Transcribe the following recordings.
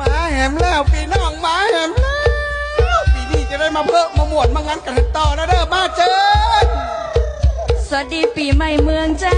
มาแหมแล้วปีน้องมาแหมแล้วปีนี้จะได้มาเพิ่มมาหมวดมางั้นกันต่อนะเด้อมาเจอสวัสดีปีใหม่เมืองจ้า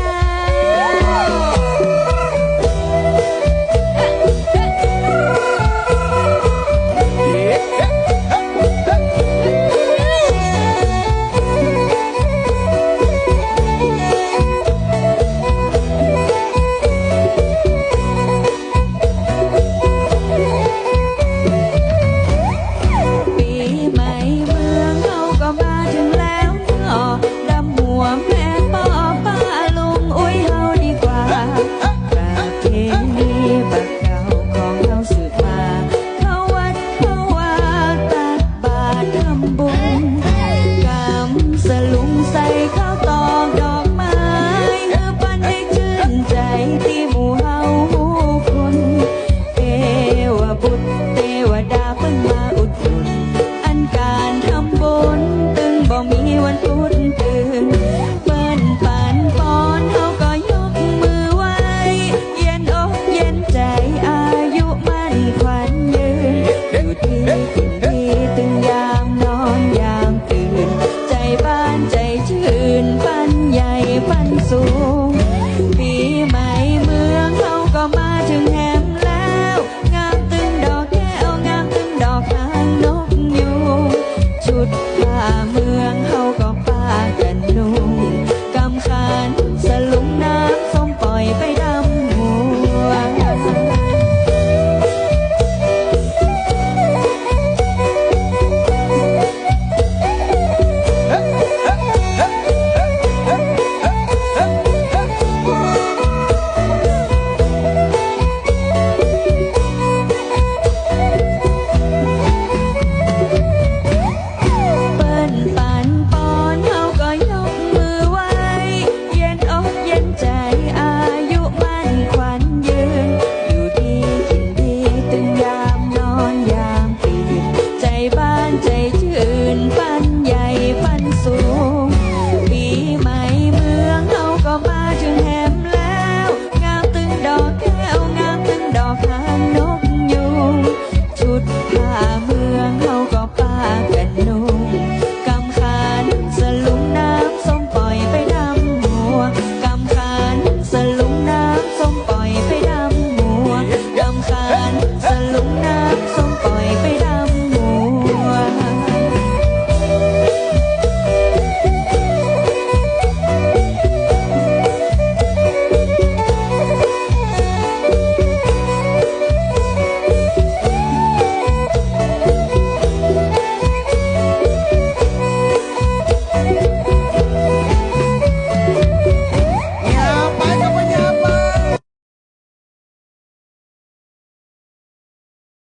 เทวดาเพิ่นมาอุดหนุนอันการทำบุญตึงบ่มีวันพุธตื่นเปิ้นปานปอนเฮาก็ยกมือไหว้เย็นอกเย็นใจอายุมั่นขวัญยืนอยู่ที่กินที่ตึงยามนอนยามตื่นใจบ้านใจชื่นฝันใหญ่ฝันสูง